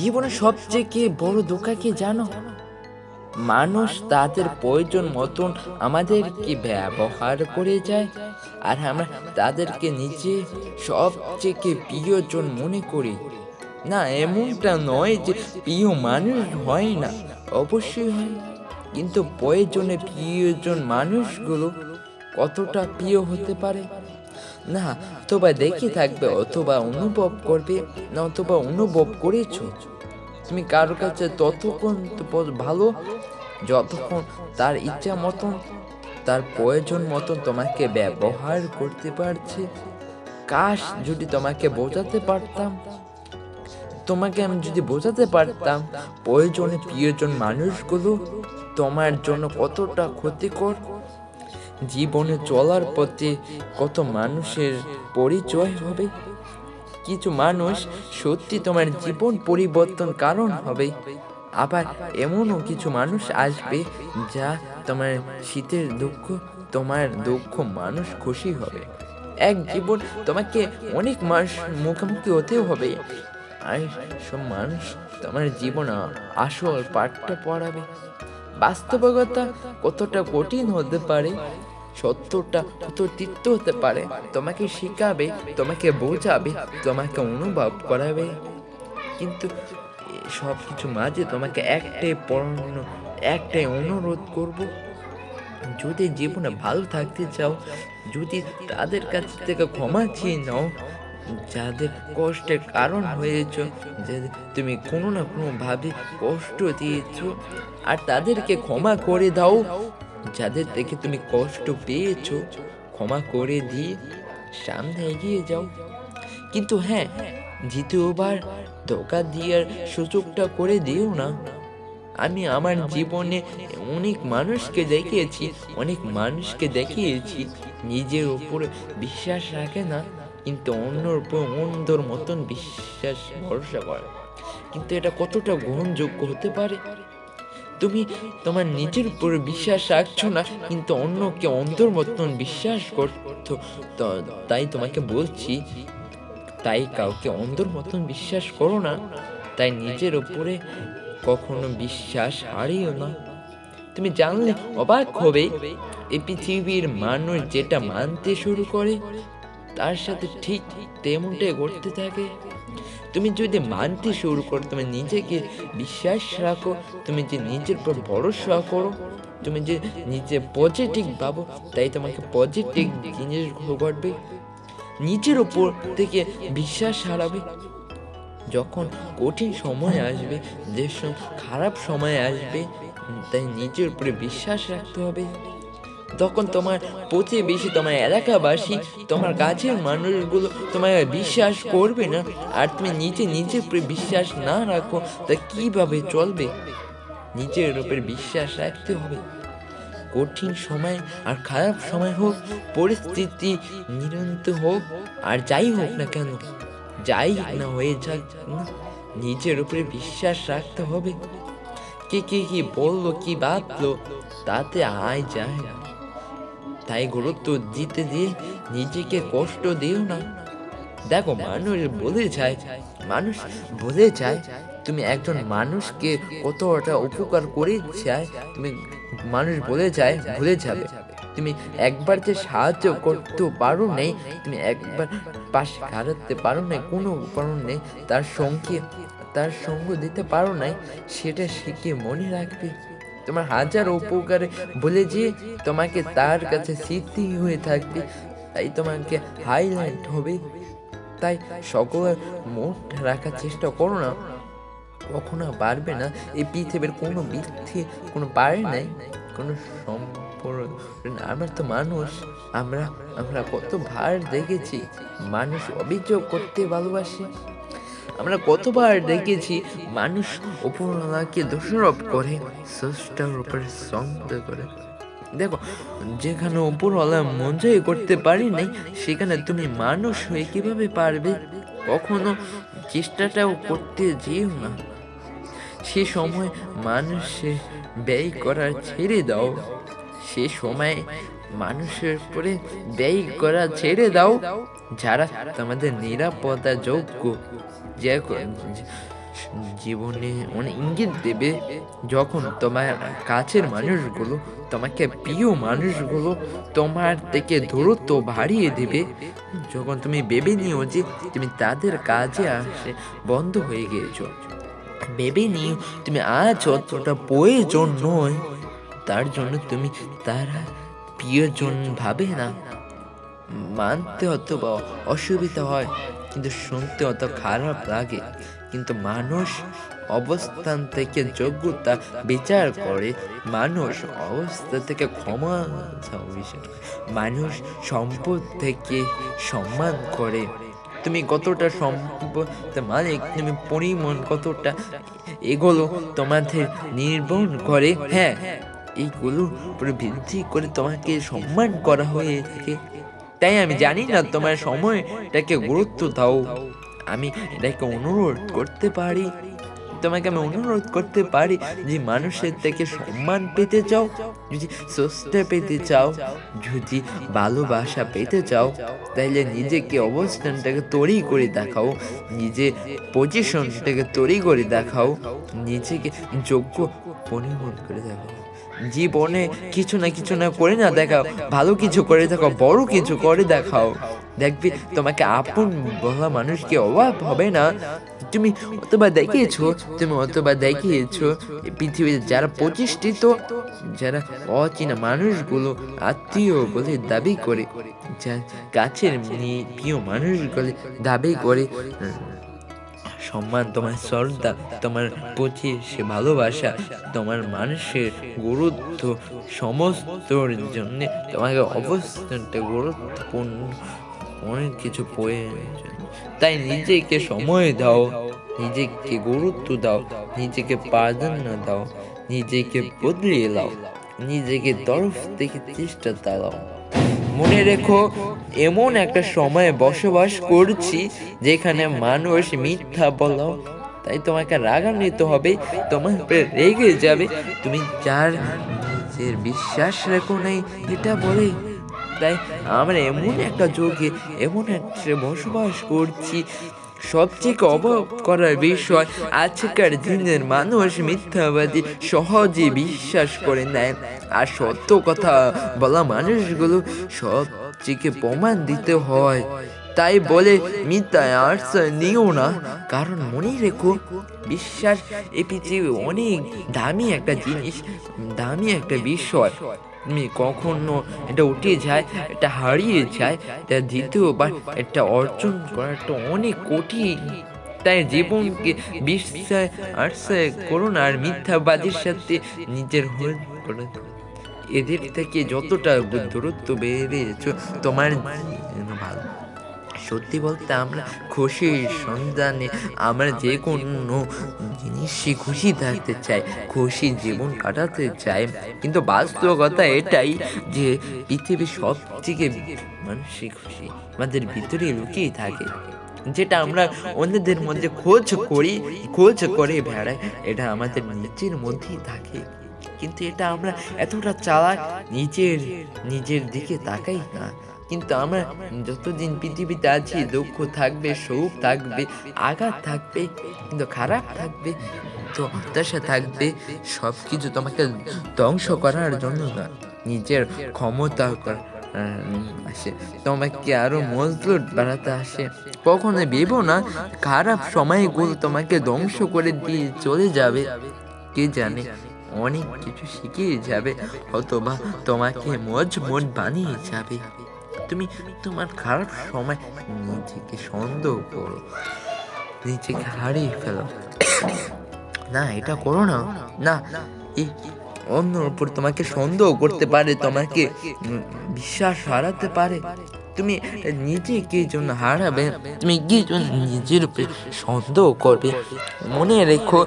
জীবনে সবচেয়ে বড় ধোকা কি জানো? মানুষ তাদের প্রয়োজন মতন আমাদেরকে ব্যবহার করে যায়, আর আমরা তাদেরকে নিজে সবচেয়ে প্রিয়জন মনে করি। না, এমনটা নয় যে প্রিয় মানুষ হয় না, অবশ্যই হয়। কিন্তু প্রয়োজনে প্রিয়জন মানুষগুলো কতটা প্রিয় হতে পারে? না, অথবা দেখে থাকবে, অথবা অনুভব করবে, না, অথবা অনুভব করেছ। তুমি কারোর কাছে ততক্ষণ ভালো, যতক্ষণ তার ইচ্ছা মতন, তার প্রয়োজন মতন তোমাকে ব্যবহার করতে পারছে। কাশ, যদি তোমাকে বোঝাতে পারতাম, তোমাকে আমি যদি বোঝাতে পারতাম, প্রয়োজনে প্রিয়জন মানুষগুলো তোমার জন্য কতটা ক্ষতিকর জীবনে চলার পথে কত মানুষের পরিচয় হবে? কিছু মানুষ সত্যি তোমার জীবন পরিবর্তন কারণ হবে। আবার এমনও কিছু মানুষ আসবে যা তোমার শীতের দুঃখ, তোমার দুঃখ মানুষ খুশি হবে। এক জীবন তোমাকে অনেক মানুষ মুখোমুখি হতেও হবে। আর সব মানুষ তোমার জীবন আসল পাঠটা পড়াবে। বাস্তবতা কতটা কঠিন হতে পারে? সত্যটা কত তিক্ত হতে পারে? তোমাকে শেখাবে, তোমাকে বোঝাবে, তোমাকে অনুভব করাবে। কিন্তু সব কিছু মাঝে তোমাকে একটাই পড়ানো একটাই অনুরোধ করব। যদি জীবনে ভালো থাকতে চাও, যদি তাদের কাছ থেকে ক্ষমা চেয়ে নাও যাদের কষ্টের কারণ হয়েছ, যে তুমি কোনো না কোনো ভাবে কষ্ট দিয়েছ, আর তাদেরকে ক্ষমা করে দাও। যাদের থেকে তুমি কষ্ট পেয়েছ, ক্ষমা করে দিয়ে সামনে এগিয়ে যাও। কিন্তু হ্যাঁ দ্বিতীয়বার ধোকা দেওয়ার সুযোগটা করে দিও না। আমি আমার জীবনে অনেক মানুষকে দেখিয়েছি অনেক মানুষকে দেখিয়েছি, নিজের উপরে বিশ্বাস রাখে না। কিন্তু অন্যর উপর অন্ধর মতন বিশ্বাস, ভরসা করে। কিন্তু এটা কতটা গ্রহণযোগ্য হতে পারে? তুমি তোমার নিজের উপর বিশ্বাস রাখছো না, কিন্তু অন্যকে অন্ধর মতন বিশ্বাস করছ। তাই তোমাকে বলছি, তাই কাউকে অন্ধর মতন বিশ্বাস করো না, তাই নিজের উপরে কখনো বিশ্বাস হারিও না। তুমি জানলে অবাক হবে, এই পৃথিবীর মানুষ যেটা মানতে শুরু করে তার সাথে ঠিক তেমনটাই ঘটতে থাকে। তুমি যদি মানতে শুরু করো, তুমি নিজেকে বিশ্বাস রাখো, তুমি যে নিজের উপর ভরসা করো, তুমি যে নিজে পজিটিভ ভাবো, তাই তোমাকে পজিটিভ জিনিসগুলো ঘটবে। নিজের উপর থেকে বিশ্বাস হারাবে। যখন কঠিন সময় আসবে, যে খারাপ সময় আসবে, তাই নিজের উপরে বিশ্বাস রাখতে হবে। তখন তোমার প্রতিবেশী তোমার এলাকাবাসী তোমার কাছের মানুষগুলো তোমায় বিশ্বাস করবে না। আর তুমি নিজে নিজের উপরে বিশ্বাস না রাখো, তা কীভাবে চলবে? নিজের উপরে বিশ্বাস রাখতে হবে। কঠিন সময় আর খারাপ সময় হোক, পরিস্থিতি নিরন্তর হোক, আর যাই হোক না কেন, যাই না হয়ে যাক না, নিজের উপরে বিশ্বাস রাখতে হবে। কে কে কি বলল, কি ভাবলো, তাতে আয় যায়। না তাই গুরুত্ব দিতে দিয়ে নিজেকে কষ্ট দিও না। দেখো, মানুষ বলে যায়, মানুষ বলে যায়, তুমি একজন মানুষকে কতটা উপকার করে যায়, তুমি মানুষ বলে যায়, ভুলে যাবে। তুমি একবার যে সাহায্য করতে পারো নেই, তুমি একবার পাশে খাড়াতে পারো নাই, কোনো কারণ নেই, তার সঙ্গে, তার সঙ্গ দিতে পারো নাই, সেটা শিখে মনে রাখবে? তোমার হাজার উপকারে বলে যে তোমাকে তার কাছে সিদ্ধি হয়ে থাকবে, তাই তোমাকে হাইলাইট হবে। তাই সকলের মুখ রাখার চেষ্টা করো না। কখনো পারবে না। এই পৃথিবীর কোনো বৃদ্ধি কোনো পারে নাই, কোনো সম্পর্ক আমরা তো মানুষ। আমরা আমরা কত ভার দেখেছি। মানুষ অভিযোগ করতে ভালোবাসে। আমরা কতবার দেখেছি মানুষ উপরওয়ালাকে দোষারোপ করে, স্রষ্টার উপরে সন্দেহ করে। দেখো, যেখানে উপরওয়ালা মজাই করতে পারি নাই, সেখানে তুমি মানুষ হয়ে কীভাবে পারবে? কখনো চেষ্টাটাও করতে যেও না। সে সময় মানুষের ব্যয় করা ছেড়ে দাও। সে সময় মানুষের উপরে ব্যয় করা ছেড়ে দাও, যারা তোমাদের নিরাপদা যোগ্য। যে জীবনে অনেক ইঙ্গিত দেবে যখন তোমার কাছের মানুষগুলো, তোমাকে প্রিয় মানুষগুলো তোমার থেকে দূরত্ব বাড়িয়ে দেবে। যখন তুমি ভেবে নিও যে তুমি তাদের কাজে আসে বন্ধ হয়ে গিয়েছো। ভেবে নিও, তুমি আজ অতটা প্রয়োজন নয়। তার জন্য তুমি তারা প্রিয়জন ভাবে না। মানতে হয়তো বা অসুবিধা হয়। কিন্তু শুনতে অত খারাপ লাগে। কিন্তু মানুষ অবস্থান থেকে যোগ্যতা বিচার করে, মানুষ অবস্থা থেকে ক্ষমা। মানুষ সম্পদ থেকে সম্মান করে। তুমি কতটা সম্পদ মালিক তুমি পরিমাণ কতটা, এগুলো তোমাদের নির্ভর করে। হ্যাঁ এইগুলো পুরো বৃদ্ধি করে তোমাকে সম্মান করা হয়ে থাকে তাই আমি জানি না তোমার সময়টাকে গুরুত্ব দাও। আমি এটাকে অনুরোধ করতে পারি। তোমাকে আমি অনুরোধ করতে পারি যে মানুষের থেকে সম্মান পেতে চাও যদি সুস্থ পেতে চাও যদি ভালোবাসা পেতে চাও তাহলে নিজেকে অবস্থানটাকে তৈরি করে দেখাও নিজে পজিশনটাকে তৈরি করে দেখাও নিজেকে যোগ্য পরিমাণ করে দেখাও। জীবনে কিছু না কিছু না করে না দেখাও। ভালো কিছু করে দেখাও বড় কিছু করে দেখাও। দেখবি তোমাকে আপন বলা মানুষকে অভাব হবে না। তুমি অথবা দেখিয়েছো, তুমি অথবা দেখিয়েছো। পৃথিবীতে যারা প্রতিষ্ঠিত, যারা অচেনা মানুষগুলো আত্মীয় বলে দাবি করে যা কাছের প্রিয় মানুষগুলো দাবি করে সম্মান তোমার শ্রদ্ধা, তোমার প্রতি সে ভালোবাসা, তোমার মানুষের গুরুত্ব সমস্তর জন্য তোমাকে অবস্থানটা গুরুত্বপূর্ণ অনেক কিছু প্রয়োজন। তাই নিজেকে সময় দাও, নিজেকে গুরুত্ব দাও, নিজেকে প্রাধান্য দাও, নিজেকে বদলিয়ে দাও, নিজেকে তরফ থেকে চেষ্টা চালাও। মনে রেখো, এমন একটা সময়ে বসবাস করছি যেখানে মানুষ মিথ্যা বলো। তাই তোমাকে রাগান্বিত হবে, তোমার রেগে যাবে। তুমি যার নিজের বিশ্বাস রেখো নেই, এটা বলে। তাই আমরা এমন একটা যোগে, এমন একটা বসবাস করছি সবথেকে অবাক করার বিষয়, আজকের দিনের মানুষ মিথ্যাবাদী, সহজে বিশ্বাস করে নেয়। আর সত্য কথা বলা মানুষগুলো সব থেকে প্রমাণ দিতে হয়। তাই বলে, মিথ্যায় আশ্রয় নিও না। কারণ মনে রেখো, বিশ্বাস এই পৃথিবী অনেক দামি একটা জিনিস, দামি একটা বিষয়। তুমি কখনো এটা উঠে যায়, এটা হারিয়ে যায়, এটা দ্বিতীয়বার, এটা অর্জন করাটা অনেক কঠিন। তাই জীবনকে বিশ্বাস আশ্রয় করুন আর মিথ্যাবাদীর সাথে নিজের হয়ে এদের থেকে যতটা দূরত্ব বেড়েছ তোমার সত্যি বলতে আমরা খুশির সন্ধানে আমরা যে কোনো জিনিসই খুশি থাকতে চাই, খুশি জীবন কাটাতে চাই। কিন্তু বাস্তবতা এটাই যে পৃথিবীর সব থেকে মানুষই খুশি, আমাদের ভিতরে লুকিয়ে থাকে। যেটা আমরা অন্যদের মধ্যে খোঁজ করি, খোঁজ করে বেড়াই, এটা আমাদের নিজের মধ্যেই থাকে। কিন্তু এটা আমরা এতটা চালাক নিজের নিজের দিকে তাকাই না। কিন্তু আমরা যতদিন পৃথিবীতে আছি, দুঃখ থাকবে, সুখ থাকবে, আঘাত থাকবে, কিন্তু খারাপ থাকবে, হতাশা থাকবে সব কিছু তোমাকে ধ্বংস করার জন্য না, নিজের ক্ষমতা আসে। তোমাকে আরও মজবুত বাড়াতে আসে। কখনো ভেবো না, খারাপ সময়গুলো তোমাকে ধ্বংস করে দিয়ে চলে যাবে। কে জানে, অনেক কিছু শিখিয়ে যাবে, অথবা তোমাকে মজবুত বানিয়ে যাবে। তুমি তোমার খারাপ সময় নিজেকে সন্দেহ করো। নিজেকে হারিয়ে ফেলো। না, এটা করো না। না, এই অন্যর উপর তোমাকে সন্দেহ করতে পারে, তোমাকে বিশ্বাস হারাতে পারে। তুমি নিজে কি জন্য হারাবে, তুমি কি জন্য নিজের উপরে সন্দেহ করবে। মনে রেখো,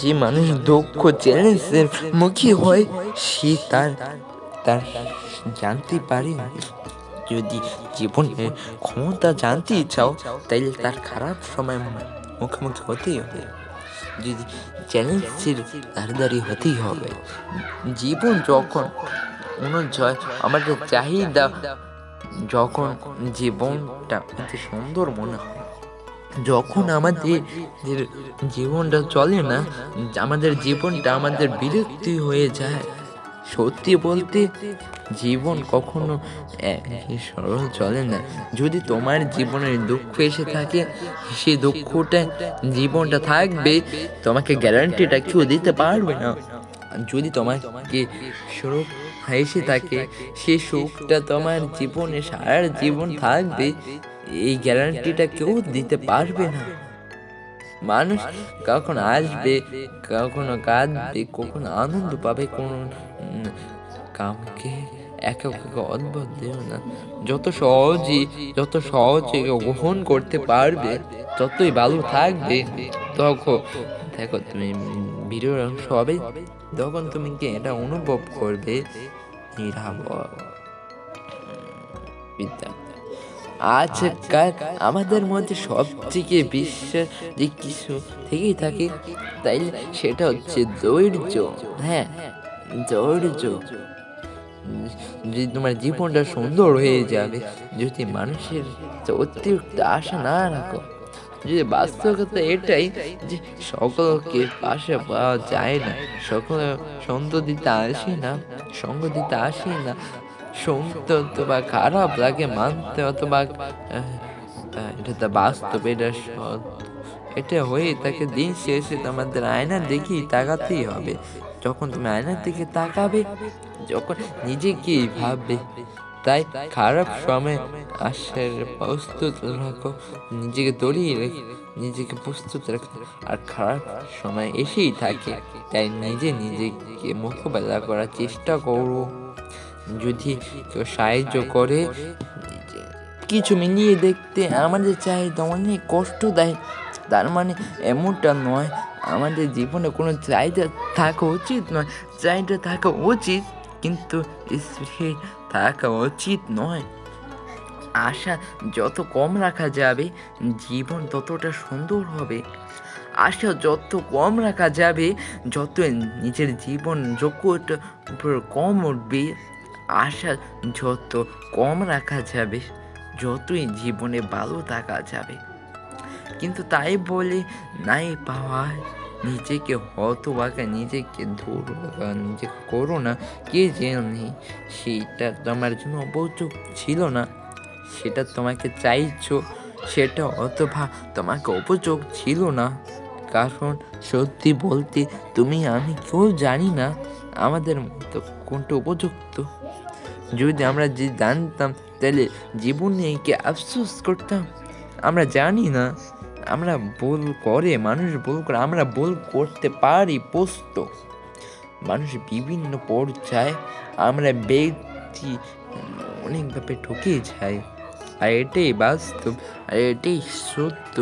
যে মানুষ দক্ষ চ্যালেঞ্জের মুখী হয়, সে তার তার জানতে পারে। যদি জীবনের ক্ষমতা জানতে চাও, তাইলে তার খারাপ সময় মুখোমুখি হতেই হবে। যদি চ্যালেঞ্জের দাঁড়িয়ে হতেই হবে। জীবন যখন অনুজয়, আমাদের চাহিদা যখন জীবনটা সুন্দর মনে হয়, যখন আমাদের জীবনটা চলে না, আমাদের জীবনটা আমাদের বিরক্তি হয়ে যায়। সত্যি বলতে জীবন কখনো সরল চলে না। যদি তোমার জীবনের দুঃখ এসে থাকে, সেই দুঃখটা জীবনটা থাকবে, তোমাকে গ্যারান্টিটা কেউ দিতে পারবে না। যদি তোমাকে সুখ এসে থাকে, সেই সুখটা তোমার জীবনে সারা জীবন থাকবে, এই গ্যারান্টিটা কেউ দিতে পারবে না। মানুষ কখন আসবে, কখনো কাঁদবে, কখনো আনন্দ পাবে, কোন কাউকে একে একে অদ্ভুত দিও না। যত সহজে যত সহজে গ্রহণ করতে পারবে ততই ভালো থাকবে তখন দেখো, তুমি ভিডিওর অংশ হবে, তখন তুমি কি এটা অনুভব করবে? নিরাপদ। বিদ্যা আজকাল আমাদের মধ্যে সবথেকে বিশ্বাস যে কিছু থেকেই থাকে তাই সেটা হচ্ছে ধৈর্য হ্যাঁ তোমার জীবনটা সুন্দর হয়ে যাবে, যদি মানুষের অতিরিক্ত আশা না রাখো, যদি বাস্তবতা এটাই যে সকলকে পাশে পাওয়া যায় না, সকল সন্ত দিতে আসে না, সঙ্গ দিতে আসে না শুনতে অথবা খারাপ লাগে, মানতে অথবা এটা তো বাস্তব, এটা সত্য এটা হয়ে তাকে দিন শেষে তোমাদের আয়না দেখি তাকাতেই হবে। যখন তুমি আয়নার দিকে তাকাবে, যখন নিজেকে ভাববে, তাই খারাপ সময় আসার প্রস্তুত রাখো, নিজেকে দড়িয়ে রেখো, নিজেকে প্রস্তুত রাখো। আর খারাপ সময় এসেই থাকে, তাই নিজে নিজেকে মোকাবেলা করার চেষ্টা করো। যদি কেউ সাহায্য করে, কিছু মিলিয়ে দেখতে আমাদের চাহিদা অনেক কষ্ট দেয় তার মানে এমনটা নয় আমাদের জীবনে কোনো চাহিদা থাকা উচিত নয়। চাহিদা থাকা উচিত, কিন্তু স্থির থাকা উচিত নয়। আশা যত কম রাখা যাবে, জীবন ততটা সুন্দর হবে। আশা যত কম রাখা যাবে, যত নিজের জীবন যোগ্যতা উপর কম উঠবে, আশা যত কম রাখা যাবে, যতই জীবনে ভালো থাকা যাবে। কিন্তু তাই বলে নাই পাওয়ায় নিজেকে হতবাকা নিজেকে দুর্ভাগা, নিজেকে করো না, কে জানে? সেইটা তোমার জন্য উপযুক্ত ছিল না। সেটা তোমাকে চাইছো, সেটা অথবা তোমাকে উপযোগ ছিল না। কারণ সত্যি বলতে তুমি, আমি কেউ জানি না আমাদের মতো কোনটা উপযুক্ত। যদি আমরা যে জানতাম, তাহলে জীবনে কি আফসোস করতাম? আমরা জানি না। আমরা ভুল করে, মানুষ ভুল করে, আমরা ভুল করতে পারি পোস্ত। মানুষ বিভিন্ন পর্যায়ে আমরা ব্যক্তি অনেকভাবে ঠকে যাই আর এটাই বাস্তব, আর এটাই সত্য।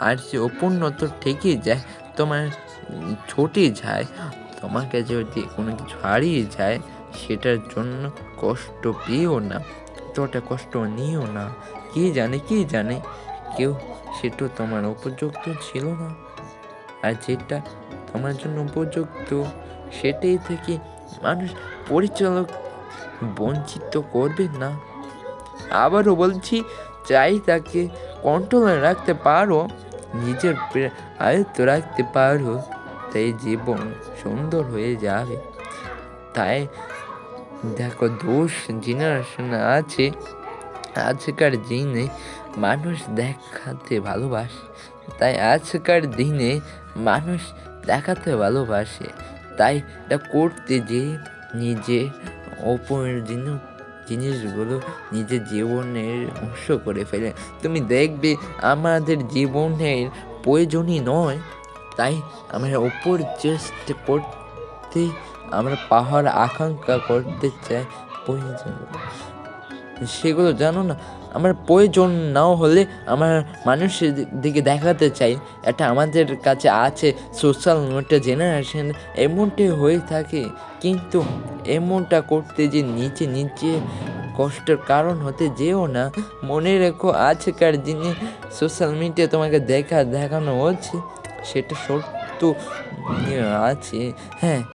আর যে অপূর্ণত থেকে যায়, তোমার ছুটে যায়, তোমাকে যদি কোনো কিছু হারিয়ে যায়, সেটার জন্য কষ্ট পেও না তোটা কষ্ট নিও না। কে জানে কে জানে? কেউ সেটা তোমার উপযুক্ত ছিল না। আর যেটা তোমার জন্য উপযুক্ত, সেটাই থেকে মানুষ পরিচালক বঞ্চিত করবে না। আবারও বলছি, চাই তাকে কন্ট্রোলে রাখতে পারো, নিজের আয়ত্ত রাখতে পারো, তাই জীবন সুন্দর হয়ে যাবে। তাই দেখো, দোষ জেনারেশন আছে, আজকার দিনে মানুষ দেখাতে ভালোবাসে, তাই আজকার দিনে মানুষ দেখাতে ভালোবাসে। তাই এটা করতে যে নিজে দিন জিনিসগুলো নিজের জীবনের অংশ করে ফেলে। তুমি দেখবে আমাদের জীবনের প্রয়োজনই নয়, তাই আমরা ওপর চেষ্টা করতে, আমরা পাহাড় আকাঙ্ক্ষা করতে চাই প্রয়োজন। সেগুলো জানো না? আমার প্রয়োজন নাও হলে আমার মানুষের দিকে দেখাতে চাই। এটা আমাদের কাছে আছে। সোশ্যাল মিডিয়া জেনারেশন এমনটাই হয়ে থাকে। কিন্তু এমনটা করতে যে নিচে নিচে কষ্টের কারণ হতে যেও না। মনে রেখো, আজকার দিনে সোশ্যাল মিডিয়া তোমাকে দেখা, দেখানো হচ্ছে। সেটা সত্য আছে। হ্যাঁ।